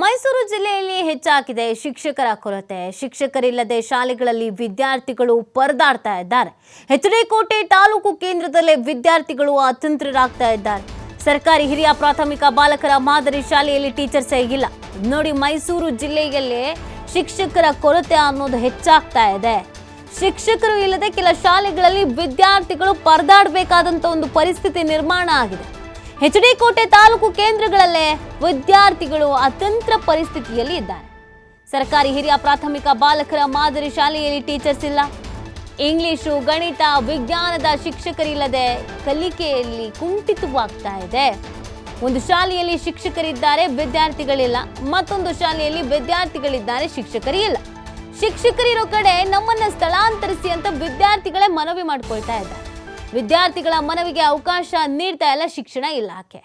ಮೈಸೂರು ಜಿಲ್ಲೆಯಲ್ಲಿ ಹೆಚ್ಚಾಗಿದೆ ಶಿಕ್ಷಕರ ಕೊರತೆ. ಶಿಕ್ಷಕರಿಲ್ಲದೆ ಶಾಲೆಗಳಲ್ಲಿ ವಿದ್ಯಾರ್ಥಿಗಳು ಪರದಾಡ್ತಾ ಇದ್ದಾರೆ. ಕೋಟೆ ತಾಲೂಕು ಕೇಂದ್ರದಲ್ಲೇ ವಿದ್ಯಾರ್ಥಿಗಳು ಅತಂತ್ರರಾಗ್ತಾ ಇದ್ದಾರೆ. ಸರ್ಕಾರಿ ಹಿರಿಯ ಪ್ರಾಥಮಿಕ ಬಾಲಕರ ಮಾದರಿ ಶಾಲೆಯಲ್ಲಿ ಟೀಚರ್ಸೇ ಇಲ್ಲ. ನೋಡಿ ಮೈಸೂರು ಜಿಲ್ಲೆಯಲ್ಲಿ ಶಿಕ್ಷಕರ ಕೊರತೆ ಅನ್ನೋದು ಹೆಚ್ಚಾಗ್ತಾ ಇದೆ. ಶಿಕ್ಷಕರು ಇಲ್ಲದೆ ಕೆಲ ಶಾಲೆಗಳಲ್ಲಿ ವಿದ್ಯಾರ್ಥಿಗಳು ಪರದಾಡಬೇಕಾದಂತ ಒಂದು ಪರಿಸ್ಥಿತಿ ನಿರ್ಮಾಣ ಆಗಿದೆ. ಕೋಟೆ ತಾಲೂಕು ಕೇಂದ್ರಗಳಲ್ಲೇ ವಿದ್ಯಾರ್ಥಿಗಳು ಅತಂತ್ರ ಪರಿಸ್ಥಿತಿಯಲ್ಲಿ ಇದ್ದಾರೆ. ಸರ್ಕಾರಿ ಹಿರಿಯ ಪ್ರಾಥಮಿಕ ಬಾಲಕರ ಮಾದರಿ ಶಾಲೆಯಲ್ಲಿ ಟೀಚರ್ಸ್ ಇಲ್ಲ. ಇಂಗ್ಲಿಷು ಗಣಿತ, ವಿಜ್ಞಾನದ ಶಿಕ್ಷಕರಿಲ್ಲದೆ ಕಲಿಕೆಯಲ್ಲಿ ಕುಂಠಿತವಾಗ್ತಾ ಇದೆ. ಒಂದು ಶಾಲೆಯಲ್ಲಿ ಶಿಕ್ಷಕರಿದ್ದಾರೆ, ವಿದ್ಯಾರ್ಥಿಗಳಿಲ್ಲ. ಮತ್ತೊಂದು ಶಾಲೆಯಲ್ಲಿ ವಿದ್ಯಾರ್ಥಿಗಳಿದ್ದಾರೆ ಶಿಕ್ಷಕರಿಲ್ಲ ಶಿಕ್ಷಕರಿರೋ ಕಡೆ ನಮ್ಮನ್ನ ಸ್ಥಳಾಂತರಿಸಿ ಅಂತ ವಿದ್ಯಾರ್ಥಿಗಳೇ ಮನವಿ ಮಾಡ್ಕೊಳ್ತಾ ಇದ್ದಾರೆ. ವಿದ್ಯಾರ್ಥಿಗಳ ಮನವಿಗೆ ಅವಕಾಶ ನೀಡ್ತಾ ಇಲ್ಲ ಶಿಕ್ಷಣ ಇಲಾಖೆ.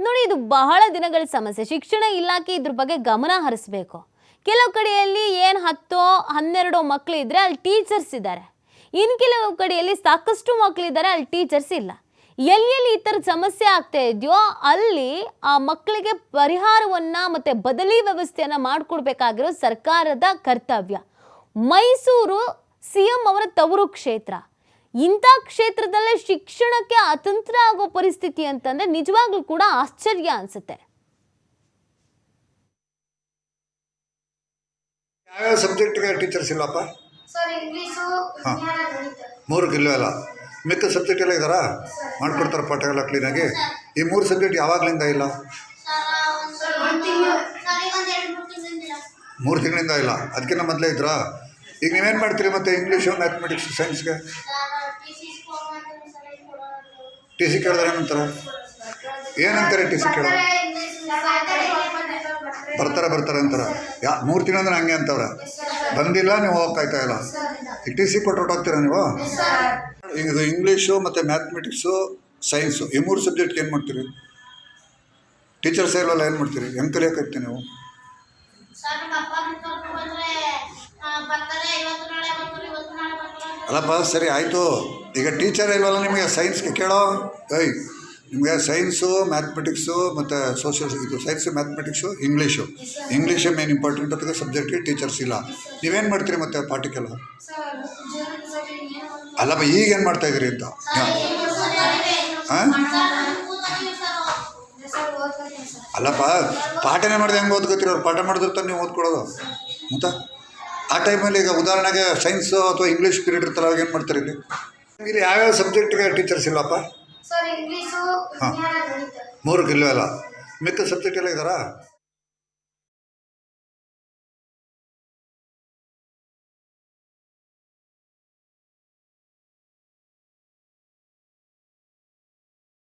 ನೋಡಿ, ಇದು ಬಹಳ ದಿನಗಳ ಸಮಸ್ಯೆ. ಶಿಕ್ಷಣ ಇಲಾಖೆ ಇದ್ರ ಬಗ್ಗೆ ಗಮನ ಹರಿಸಬೇಕು. ಕೆಲವು ಕಡೆಯಲ್ಲಿ ಏನು ಹತ್ತೋ, ಹನ್ನೆರಡೋ ಮಕ್ಕಳು ಇದ್ದರೆ ಅಲ್ಲಿ ಟೀಚರ್ಸ್ ಇದ್ದಾರೆ ಇನ್ನು ಕೆಲವು ಕಡೆಯಲ್ಲಿ ಸಾಕಷ್ಟು ಮಕ್ಕಳಿದ್ದಾರೆ ಅಲ್ಲಿ ಟೀಚರ್ಸ್ ಇಲ್ಲ. ಎಲ್ಲಿ ಎಲ್ಲಿ ಈ ಥರದ ಸಮಸ್ಯೆ ಆಗ್ತಾ ಇದೆಯೋ, ಅಲ್ಲಿ ಆ ಮಕ್ಕಳಿಗೆ ಪರಿಹಾರವನ್ನು ಮತ್ತು ಬದಲಿ ವ್ಯವಸ್ಥೆಯನ್ನು ಮಾಡಿಕೊಡ್ಬೇಕಾಗಿರೋ ಸರ್ಕಾರದ ಕರ್ತವ್ಯ. ಮೈಸೂರು ಸಿ ಎಂ ಅವರ ತವರು ಕ್ಷೇತ್ರ. ಇಂಥ ಕ್ಷೇತ್ರದಲ್ಲೇ ಶಿಕ್ಷಣಕ್ಕೆ ಅತಂತ್ರ ಆಗೋ ಪರಿಸ್ಥಿತಿ ಅಂತಂದ್ರೆ ನಿಜವಾಗ್ಲೂ ಕೂಡ ಆಶ್ಚರ್ಯ ಅನ್ಸುತ್ತೆ. ಯಾವ್ಯಾವ ಸಬ್ಜೆಕ್ಟ್ಗೆ ಟೀಚರ್ಸ್ ಇಲ್ಲಪ್ಪ? ಸರ್ ಇಂಗ್ಲೀಷು ವಿಜ್ಞಾನ ಗಣಿತ. ಮೂರಕ್ಕೆ ಇಲ್ಲವಲ್ಲ ಮಿಕ್ಕ ಸಬ್ಜೆಕ್ಟ್ ಎಲ್ಲ ಇದ್ದಾರಾ ಮಾಡ್ಕೊಡ್ತಾರೆ ಪಾಠ ಎಲ್ಲ ಕ್ಲೀನಾಗಿ ಈ ಮೂರು ಸಬ್ಜೆಕ್ಟ್ ಯಾವಾಗ್ಲಿಂದ ಇಲ್ಲ? ಮೂರು ತಿಂಗಳಿಂದ ಇಲ್ಲ. ಅದಕ್ಕಿಂತ ಮೊದಲೇ ಇದ್ರಾ? ಈಗ ನೀವೇನು ಮಾಡ್ತೀರಿ ಮತ್ತೆ ಇಂಗ್ಲೀಷು ಮ್ಯಾಥಮೆಟಿಕ್ಸ್ ಸೈನ್ಸ್ಗೆ ಟಿ ಸಿ ಕೇಳಿದ್ರೆ ಏನಂತಾರೆ? ಏನಂತಾರೆ ಟಿ ಸಿ ಕೇಳೋ ಬರ್ತಾರೆ. ಬರ್ತಾರೆ ಅಂತಾರೆ. ಯಾ ಮೂರು ತಿಂಗಳಂದ್ರೆ ಹಂಗೆ ಅಂತವ್ರೆ. ಬಂದಿಲ್ಲ ನೀವು ಹೋಗ್ಕಾಯ್ತಾ ಇಲ್ಲ. ಈಗ ಟಿ ಸಿ ಕೊಟ್ಟು ಹೊರಟೋಗ್ತೀರಾ ನೀವು ಈಗ ಇದು ಇಂಗ್ಲೀಷು ಮತ್ತು ಮ್ಯಾಥಮೆಟಿಕ್ಸು ಸೈನ್ಸು ಈ ಮೂರು ಸಬ್ಜೆಕ್ಟ್ಗೆ ಏನು ಮಾಡ್ತೀರಿ? ಟೀಚರ್ಸ್ ಇಲ್ವಲ್ಲ ಏನು ಮಾಡ್ತೀರಿ? ಹೆಂಗೆ ಕಲಿಯೋಕೈತಿ ನೀವು? ಅಲ್ಲಪ್ಪ ಸರಿ ಆಯಿತು. ಈಗ ಟೀಚರ್ ಇಲ್ವಲ್ಲ ನಿಮಗೆ ಸೈನ್ಸ್ಗೆ ಕೇಳೋ? ಏಯ್ ನಿಮಗೆ ಸೈನ್ಸು ಮ್ಯಾಥಮೆಟಿಕ್ಸು ಮತ್ತು ಸೋಷಿಯಲ್ ಇದು ಸೈನ್ಸು ಮ್ಯಾಥಮೆಟಿಕ್ಸು ಇಂಗ್ಲೀಷು ಇಂಗ್ಲೀಷೇ ಮೇನ್ ಇಂಪಾರ್ಟೆಂಟ್ ಅದಕ್ಕೆ ಸಬ್ಜೆಕ್ಟಿಗೆ ಟೀಚರ್ಸ್ ಇಲ್ಲ. ನೀವೇನು ಮಾಡ್ತೀರಿ ಮತ್ತು ಪಾಠಕ್ಕೆಲ್ಲ? ಅಲ್ಲಪ್ಪ ಈಗ ಏನು ಮಾಡ್ತಾ ಇದ್ದೀರಿ ಅಂತ? ಹಾಂ ಅಲ್ಲಪ್ಪ ಪಾಠನೇ ಮಾಡಿದೆ ಹೆಂಗೆ ಓದ್ಕೋತೀರಿ? ಅವ್ರು ಪಾಠ ಮಾಡಿದ್ರೆ ನೀವು ಓದ್ಕೊಡೋದು ಅಂತ ಆ ಟೈಮಲ್ಲಿ ಈಗ ಉದಾಹರಣೆಗೆ ಸೈನ್ಸು ಅಥವಾ ಇಂಗ್ಲೀಷ್ ಪೀರಿಯಡ್ ಇರ್ತಾರೆ ಅವಾಗ ಏನು ಮಾಡ್ತಾರೆ ಇಲ್ಲಿ? ಇಲ್ಲಿ ಯಾವ್ಯಾವ ಸಬ್ಜೆಕ್ಟ್ಗೆ ಟೀಚರ್ಸ್ ಇಲ್ಲಪ್ಪ? ಹಾಂ. ಮೂರು ಇಲ್ಲವಲ್ಲ ಮಿಕ್ಕ ಸಬ್ಜೆಕ್ಟ್ ಎಲ್ಲ ಇದ್ದಾರಾ